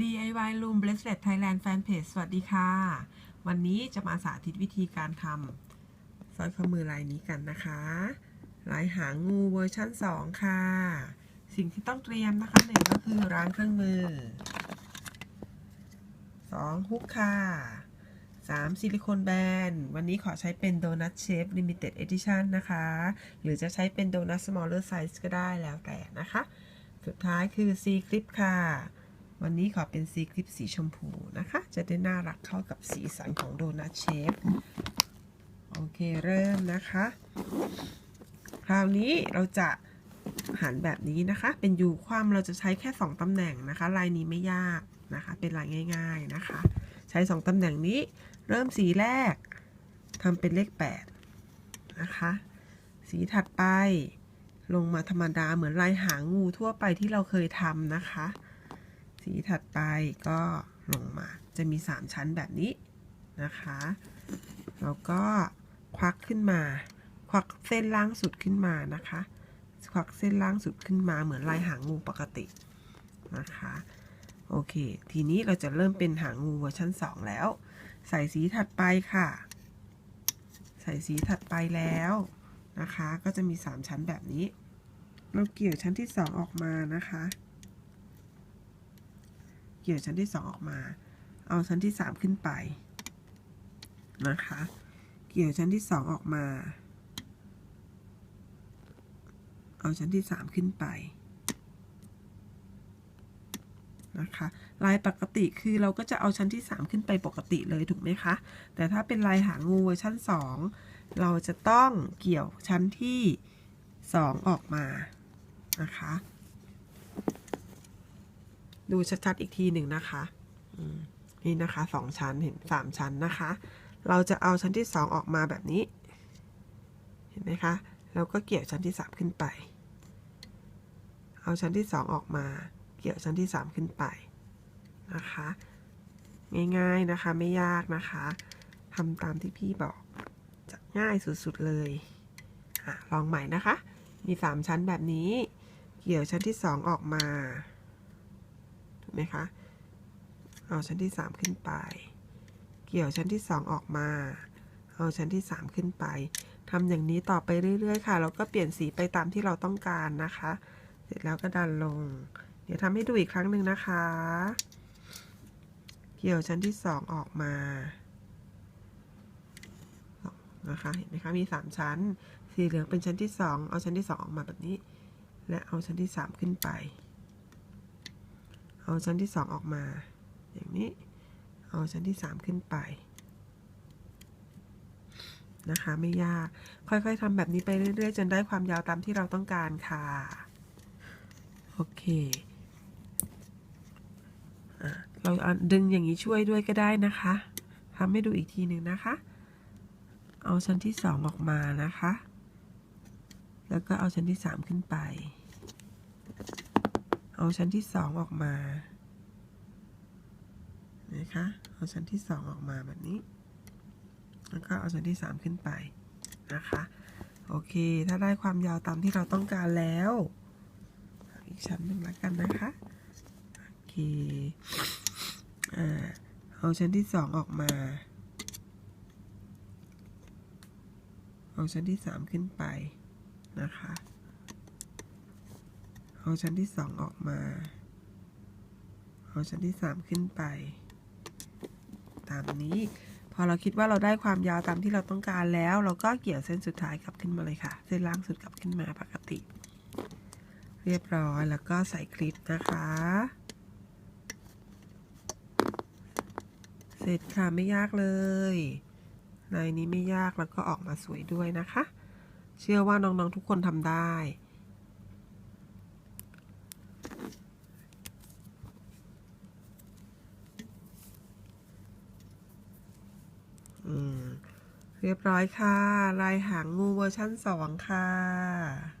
DIY Room Bracelet Thailand Fanpage สวัสดีค่ะ วันนี้จะมาสาธิตวิธีการทำสร้อยข้อมือลายนี้กันนะคะ ลายหางงูเวอร์ชั่น 2 ค่ะ สิ่งที่ต้องเตรียมนะคะหนึ่งก็คือร้านเครื่องมือ 2 ฮุกค่ะ 3 ซิลิโคนแบน วันนี้ขอใช้เป็นโดนัทเชฟ Limited Edition นนะคะ หรือจะใช้เป็นโดนัท smaller size ก็ได้แล้วแต่นะคะ สุดท้ายคือ C คลิปค่ะ วันนี้ขอเป็น C คลิปสีชมพูนะคะ จะได้น่ารักเข้ากับสีสันของโดนัทเชฟ โอเคเริ่มนะคะ คราวนี้เราจะหันแบบนี้นะคะ เป็นยูความเราจะใช้แค่2ตำแหน่งนะคะ ลายนี้ไม่ยากนะคะ เป็นลายง่าย ๆนะคะ ใช้ 2ตำแหน่งนี้ เริ่มสีแรกทำเป็นเลข8นะคะ สีถัดไปลงมาธรรมดาเหมือนลายหางงูทั่วไปที่เราเคยทำนะคะ สีถัดไปก็ลงมาจะมี 3 ชั้นแบบนี้นะคะ แล้วก็ควักขึ้นมา ควักเส้นล่างสุดขึ้นมานะคะ ควักเส้นล่างสุดขึ้นมาเหมือนลายหางงูปกตินะคะโอเค ทีนี้เราจะเริ่มเป็นหางงูเวอร์ชัน2 แล้ว ใส่สีถัดไปค่ะ ใส่สีถัดไปแล้วนะคะ ก็จะมี 3 ชั้นแบบนี้ เราเกี่ยวชั้นที่ 2 ออกมานะคะ เกี่ยวชั้นที่2องออกมา เอาชั้นที่3ขึ้นไปนะคะ เกี่ยวชั้นที่2องออกมา เอาชั้นที่3ขึ้นไปนะคะลายปกติคือเราก็จะเอาชั้นที่ 3 ขึ้นไปปกติเลยถูกไหมคะ แต่ถ้าเป็นลายหางงูเวอร์ชัน2 เราจะต้องเกี่ยวชั้นที่ 2 ออกมานะคะ ดูชัดๆอีกทีหนึ่งนะคะนี่นะคะสองชั้นเห็นสามชั้นนะคะ เราจะเอาชั้นที่สองออกมาแบบนี้ เห็นไหมคะแล้วก็เกี่ยวชั้นที่สามขึ้นไป เอาชั้นที่สองออกมา เกี่ยวชั้นที่สามขึ้นไปนะคะ ง่ายๆนะคะไม่ยากนะคะทำตามที่พี่บอกจะง่ายสุดๆเลยอลองใหม่นะคะ มีสามชั้นแบบนี้ เกี่ยวชั้นที่สองออกมา ถูกไหมคะ เอาชั้นที่ 3 ขึ้นไป เกี่ยวชั้นที่ 2 ออกมา เอาชั้นที่ 3 ขึ้นไปทำอย่างนี้ต่อไปเรื่อย ๆ ค่ะ แล้วก็เปลี่ยนสีไปตามที่เราต้องการนะคะ เสร็จแล้วก็ดันลง เดี๋ยวทำให้ดูอีกครั้งหนึ่งนะคะ เกี่ยวชั้นที่ 2 ออกมานะคะเห็นไหมคะมี 3 ชั้น สีเหลืองเป็นชั้นที่ 2 เอาชั้นที่ 2 ออกมาแบบนี้ และเอาชั้นที่ 3 ขึ้นไป เอาชั้นที่ 2 ออกมา อย่างนี้ เอาชั้นที่ 3 ขึ้นไป นะคะ ไม่ยาก ค่อยๆทำแบบนี้ไปเรื่อยๆ จนได้ความยาวตามที่เราต้องการค่ะ โอเคเราดึงอย่างนี้ช่วยด้วยก็ได้นะคะทำให้ดูอีกทีหนึ่งนะคะ เอาชั้นที่2องออกมานะคะ แล้วก็เอาชั้นที่3ขึ้นไป เอาชั้นที่2องออกมานะคะเอาชั้นที่2องออกมาแบบนี้ แล้วก็เอาชั้นที่3ขึ้นไปนะคะ โอเค ถ้าได้ความยาวตามที่เราต้องการแล้ว อีกชั้นหนึ่งแล้วกันนะคะ โอเคอ่าเอาชั้นที่2องออกมา เอาชั้นที่3ขึ้นไปนะคะ เอาชั้นที่2องออกมา เอาชั้นที่3ขึ้นไป ตามนี้ พอเราคิดว่าเราได้ความยาวตามที่เราต้องการแล้ว เราก็เกี่ยวเส้นสุดท้ายกลับขึ้นมาเลยค่ะ เส้นล่างสุดกลับขึ้นมาปกติ เรียบร้อยแล้วก็ใส่คลิปนะคะ เสร็จค่ะไม่ยากเลยลายนี้ไม่ยากแล้วก็ออกมาสวยด้วยนะคะ เชื่อว่าน้องๆทุกคนทำได้ เรียบร้อยค่ะ ลายหางงูเวอร์ชั่น 2 ค่ะ